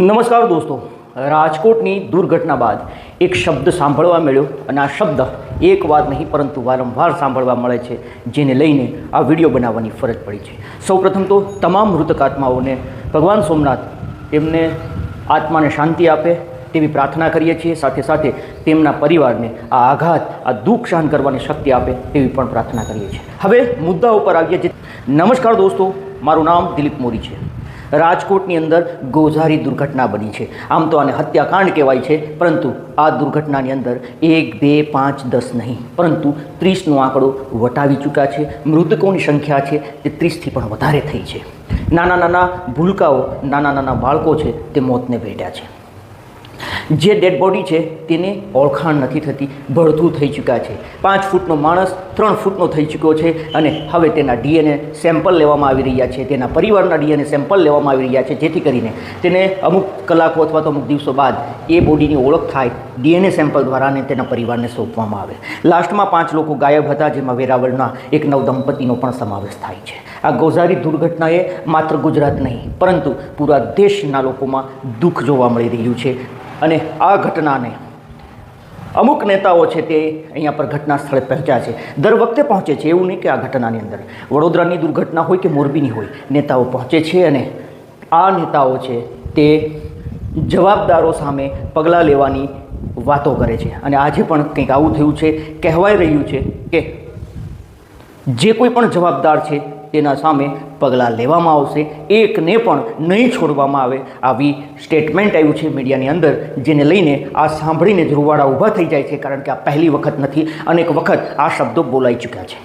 નમસ્કાર દોસ્તો. રાજકોટની દુર્ઘટના બાદ એક શબ્દ સાંભળવા મળ્યો અને આ શબ્દ એક વાર નહીં, પરંતુ વારંવાર સાંભળવા મળે છે, જેને લઈને આ વીડિયો બનાવવાની ફરજ પડી છે. સૌપ્રથમ તો તમામ મૃતક આત્માઓને ભગવાન સોમનાથ એમને આત્માને શાંતિ આપે તેવી પ્રાર્થના કરીએ છીએ. સાથે સાથે તેમના પરિવારને આ આઘાત, આ દુઃખ સહન કરવાની શક્તિ આપે તેવી પણ પ્રાર્થના કરીએ છીએ. હવે મુદ્દા ઉપર આવીએ છીએ નમસ્કાર દોસ્તો. મારું નામ દિલીપ મોરી છે. રાજકોટની અંદર ગોઝારી દુર્ઘટના બની છે. આમ તો આને હત્યાકાંડ કહેવાય છે, પરંતુ આ દુર્ઘટનાની અંદર એક, બે, પાંચ, દસ નહીં, પરંતુ ત્રીસનો આંકડો વટાવી ચૂક્યા છે. મૃતકોની સંખ્યા છે તે ત્રીસથી પણ વધારે થઈ છે. નાના નાના ભૂલકાઓ, નાના નાના બાળકો છે તે મોતને ભેટ્યા છે. જે ડેડ બોડી છે, તેને ઓળખાણ નથી થતી ભળથું થઈ ચૂક્યા છે. પાંચ ફૂટનો માણસ ત્રણ ફૂટનો થઈ ચૂક્યો છે અને હવે તેના ડીએનએ સેમ્પલ લેવામાં આવી રહ્યા છે. તેના પરિવારના ડીએનએ સેમ્પલ લેવામાં આવી રહ્યા છે, જેથી કરીને તેને અમુક કલાકો અથવા તો અમુક દિવસો બાદ એ બોડીની ઓળખ થાય, ડીએનએ સેમ્પલ દ્વારા અને તેના પરિવારને સોંપવામાં આવે. લાસ્ટમાં પાંચ લોકો ગાયબ હતા, જેમાં વેરાવળના એક નવ દંપતીનો પણ સમાવેશ થાય છે. આ ગોઝારી દુર્ઘટનાએ માત્ર ગુજરાત નહીં, પરંતુ પૂરા દેશના લોકોમાં દુઃખ જોવા મળી રહ્યું છે. અને આ ઘટનાને અમુક નેતાઓ છે તે અહીંયા પર ઘટના સ્થળે પહોંચ્યા છે. દર વખતે પહોંચે છે. એવું નહીં કે આ ઘટનાની અંદર. વડોદરાની દુર્ઘટના હોય કે મોરબીની હોય, નેતાઓ પહોંચે છે અને આ નેતાઓ છે તે જવાબદારો સામે પગલાં લેવાની વાતો કરે છે. અને આજે પણ કંઈક આવું થયું છે, કહેવાય રહ્યું છે કે જે કોઈ પણ જવાબદાર છે તેના સામે પગલાં લેવામાં આવશે. એકને પણ નહીં છોડવામાં આવે આવી સ્ટેટમેન્ટ આવ્યું છે મીડિયાની અંદર, જેને લઈને આ સાંભળીને જ રૂવાડા ઊભા થઈ જાય છે, કારણ કે આ પહેલી વખત નથી અનેક વખત આ શબ્દો બોલાઈ ચૂક્યા છે.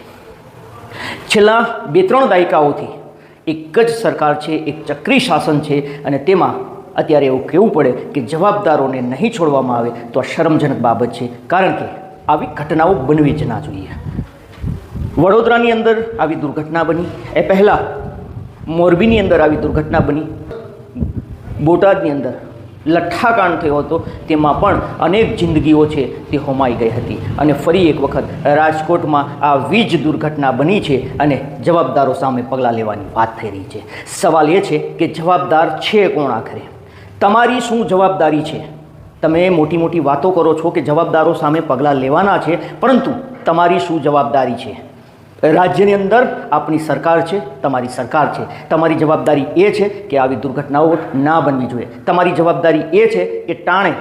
છેલ્લા બે ત્રણ દાયકાઓથી એક જ સરકાર છે, એક ચક્રી શાસન છે, અને તેમાં અત્યારે એવું કહેવું પડે કે જવાબદારોને નહીં છોડવામાં આવે તો આ શરમજનક બાબત છે, કારણ કે આવી ઘટનાઓ બનવી જ ના જોઈએ. વડોદરાની અંદર આવી દુર્ઘટના બની. એ પહેલાં મોરબીની અંદર આવી દુર્ઘટના બની. બોટાદની અંદર લઠ્ઠાકાંડ થયો હતો. તેમાં પણ અનેક જિંદગીઓ છે તે હોમાઈ ગઈ હતી. અને ફરી એક વખત રાજકોટમાં આ વીજ દુર્ઘટના બની છે અને જવાબદારો સામે પગલાં લેવાની વાત થઈ રહી છે. સવાલ એ છે કે જવાબદાર છે કોણ આખરે? તમારી શું જવાબદારી છે? તમે મોટી મોટી વાતો કરો છો કે જવાબદારો સામે પગલાં લેવાના છે, પરંતુ તમારી શું જવાબદારી છે? રાજ્યની અંદર આપણી સરકાર છે, તમારી સરકાર છે. તમારી જવાબદારી એ છે કે આવી દુર્ઘટનાઓ ના બનવી જોઈએ. તમારી જવાબદારી એ છે કે ટાણે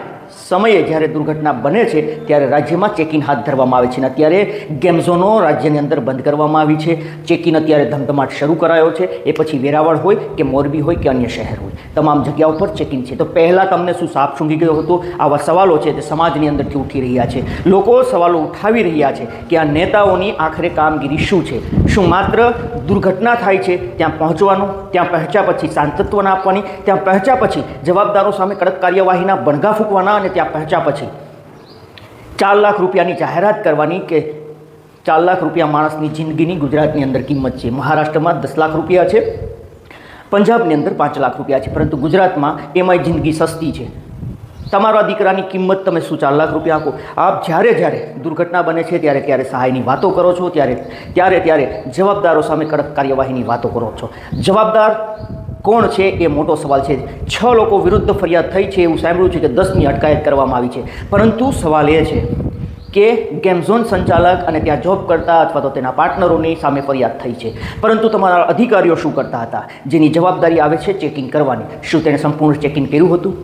સમયે જ્યારે દુર્ઘટના બને છે, ત્યારે રાજ્યમાં ચેકિંગ હાથ ધરવામાં આવે છે અને અત્યારે ગેમ ઝોનો રાજ્યની અંદર બંધ કરવામાં આવી છે. ચેકિંગ અત્યારે ધમધમાટ શરૂ કરાયો છે. એ પછી વેરાવળ હોય કે મોરબી હોય કે અન્ય શહેર હોય. તમામ જગ્યાઓ પર ચેકિંગ છે. તો પહેલાં તમને શું સાપ સૂંઘી ગયો હતો? આવા સવાલો છે તે સમાજની અંદરથી ઉઠી રહ્યા છે. લોકો સવાલો ઉઠાવી રહ્યા છે કે આ નેતાઓની આખરે કામગીરી શું છે? શું માત્ર દુર્ઘટના થાય છે ત્યાં પહોંચવાનું, ત્યાં પહોંચ્યા પછી સાંતત્વના આપવાની, ત્યાં પહોંચ્યા પછી જવાબદારો સામે કડક કાર્યવાહીના બણગા ફૂંકવાના અને ત્યાં પહોંચ્યા પછી ચાર લાખ રૂપિયાની જાહેરાત કરવાની કે ચાર લાખ રૂપિયા માણસની જિંદગીની ગુજરાતની અંદર કિંમત છે. મહારાષ્ટ્રમાં દસ લાખ રૂપિયા છે, પંજાબની અંદર પાંચ લાખ રૂપિયા છે, પરંતુ ગુજરાતમાં એમાંય જિંદગી સસ્તી છે. તમારા દીકરાની કિંમત તમે શું ચાર લાખ રૂપિયા આપો? આપ જ્યારે જ્યારે દુર્ઘટના બને છે, ત્યારે ત્યારે સહાયની વાતો કરો છો, ત્યારે ત્યારે ત્યારે જવાબદારો સામે કડક કાર્યવાહીની વાતો કરો છો. જવાબદાર કોણ છે એ મોટો સવાલ છે છ લોકો વિરુદ્ધ ફરિયાદ થઈ છે એવું સાંભળ્યું છે કે દસની અટકાયત કરવામાં આવી છે. પરંતુ સવાલ એ છે કે ગેમ ઝોન સંચાલક અને ત્યાં જોબ કરતા અથવા તો તેના પાર્ટનરોની સામે ફરિયાદ થઈ છે. પરંતુ તમારા અધિકારીઓ શું કરતા હતા? જેની જવાબદારી આવે છે ચેકિંગ કરવાની. શું તેણે સંપૂર્ણ ચેકિંગ કર્યું હતું?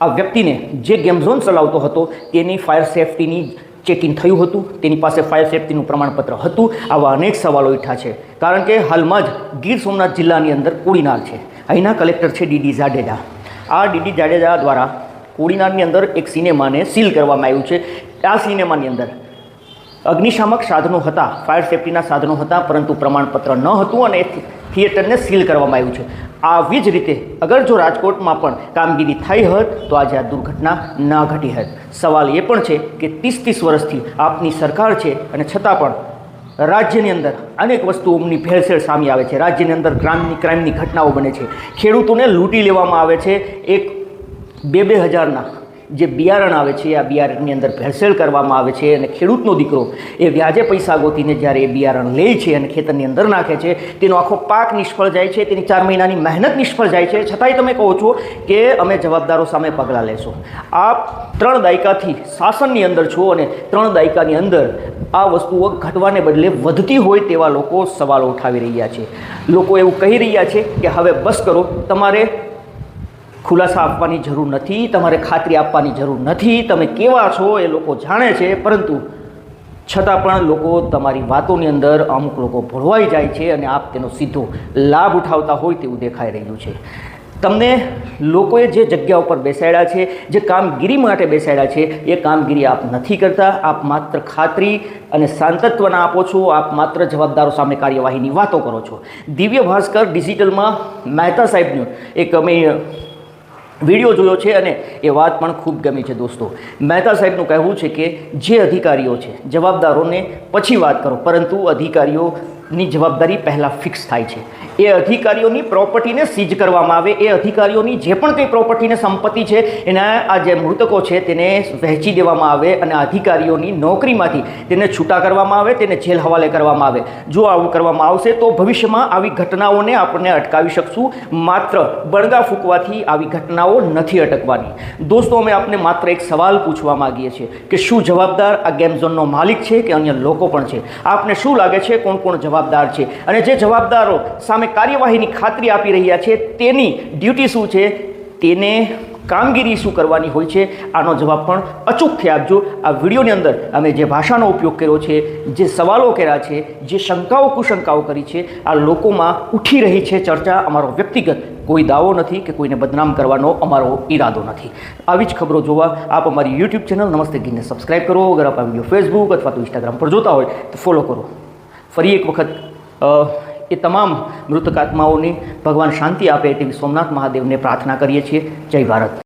આ વ્યક્તિને જે ગેમ ઝોન ચલાવતો હતો તેની ફાયર સેફટીની ચેકિંગ થયું હતું. તેની પાસે ફાયર સેફટીનું પ્રમાણપત્ર હતું. આવા અનેક સવાલો ઈઠા છે. કારણ કે હાલમાં જ ગીર સોમનાથ જિલ્લાની અંદર કોડીનાર છે. અહીંના કલેક્ટર છે ડીડી જાડેજા. આ ડીડી જાડેજા દ્વારા કોડીનારની અંદર એક સિનેમાને સીલ કરવામાં આવ્યું છે. આ સિનેમાની અંદર અગ્નિશામક સાધનો હતા. ફાયર સેફ્ટીના સાધનો હતા, પરંતુ પ્રમાણપત્ર ન હતું અને થિયેટરને સીલ કરવામાં આવ્યું છે. આવી જ રીતે, અગર જો રાજકોટમાં પણ કામગીરી થઈ હોત, તો આજે આ દુર્ઘટના ન ઘટી હોત. સવાલ એ પણ છે કે ત્રીસ ત્રીસ વર્ષથી આપની સરકાર છે અને છતાં પણ રાજ્યની અંદર અનેક વસ્તુઓની ભેળસેળ સામે આવે છે. રાજ્યની અંદર ક્રાઇમની ક્રાઇમની ઘટનાઓ બને છે. ખેડૂતોને લૂંટી લેવામાં આવે છે. એક બે બે હજારના જે બિયારણ આવે છે, આ બિયારણની અંદર ભેળસેળ કરવામાં આવે છે અને ખેડૂતનો દીકરો એ વ્યાજે પૈસા ગોતીને જ્યારે એ બિયારણ લે છે અને ખેતરની અંદર નાખે છે, તેનો આખો પાક નિષ્ફળ જાય છે, તેની ચાર મહિનાની મહેનત નિષ્ફળ જાય છે. છતાંય તમે કહો છો કે અમે જવાબદારો સામે પગલાં લેશો. આપ ત્રણ દાયકાથી શાસનની અંદર છો અને ત્રણ દાયકાની અંદર આ વસ્તુઓ ઘટવાને બદલે વધતી હોય તેવા લોકો સવાલો ઉઠાવી રહ્યા છે. લોકો એવું કહી રહ્યા છે કે હવે બસ કરો, તમારે ખુલાસા આપવાની જરૂર નથી, તમારે ખાતરી આપવાની જરૂર નથી, તમે કેવા છો એ લોકો જાણે છે, પરંતુ છતાં પણ લોકો તમારી વાતોની અંદર અમુક લોકો ભળવાઈ જાય છે અને આપ તેનો સીધો લાભ ઉઠાવતા હોય તેવું દેખાઈ રહ્યું છે. તમને લોકોએ જે જગ્યા ઉપર બેસાડ્યા છે, જે કામગીરી માટે બેસાડ્યા છે, એ કામગીરી આપ નથી કરતા, આપ માત્ર ખાતરી અને સાંતત્વના આપો છો, આપ માત્ર જવાબદારો સામે કાર્યવાહીની વાતો કરો છો. દિવ્ય ભાસ્કર ડિજિટલમાં મહેતા સાહેબનું એક અમે વીડિયો જોયો છે અને એ વાત પણ ખૂબ ગમી છે દોસ્તો. મહેતા સાહેબનું કહેવું છે કે જે અધિકારીઓ છે, જવાબદારોને પછી વાત કરો, પરંતુ અધિકારીઓની જવાબદારી પહેલાં ફિક્સ થાય છે. એ અધિકારીઓની પ્રોપર્ટીને સીઝ કરવામાં આવે, એ અધિકારીઓની જે પણ કંઈ પ્રોપર્ટીને સંપત્તિ છે, એના આ જે મૃતકો છે તેને વહેંચી દેવામાં આવે અને અધિકારીઓની નોકરીમાંથી તેને છૂટા કરવામાં આવે, તેને જેલ હવાલે કરવામાં આવે. જો આવું કરવામાં આવશે તો ભવિષ્યમાં આવી ઘટનાઓને આપણને અટકાવી શકશું. માત્ર બળગા ફૂંકવાથી આવી ઘટનાઓ નથી અટકવાની. દોસ્તો, અમે આપને માત્ર એક સવાલ પૂછવા માગીએ છીએ કે શું જવાબદાર આ ગેમ ઝોનનો માલિક છે કે અન્ય લોકો પણ છે? આપને શું લાગે છે? કોણ કોણ જવાબદાર છે. અને જે જવાબદારો સામે કાર્યવાહીની ખાતરી આપી રહ્યા છે, તેની ડ્યુટી શું છે? તેને કામગીરી શું કરવાની હોય છે? આનો જવાબ પણ અચૂકથી આપજો આ વિડીયોની અંદર અમે જે ભાષાનો ઉપયોગ કર્યો છે, જે સવાલો કર્યા છે, જે શંકાઓ કુશંકાઓ કરી છે, આ લોકોમાં ઉઠી રહી છે ચર્ચા. અમારો વ્યક્તિગત કોઈ દાવો નથી કે કોઈને બદનામ કરવાનો અમારો ઈરાદો નથી. આવી જ ખબરો જોવા આપ અમારી યુટ્યુબ ચેનલ નમસ્તે ગીરને સબસ્ક્રાઈબ કરો. અગર આપ આ વીડિયો ફેસબુક અથવા તો ઇન્સ્ટાગ્રામ પર જોતા હોય તો ફોલો કરો. ફરી એક વખત એ તમામ મૃતક આત્માઓને ભગવાન શાંતિ આપે તેવી સોમનાથ મહાદેવને પ્રાર્થના કરીએ છીએ. જય ભારત.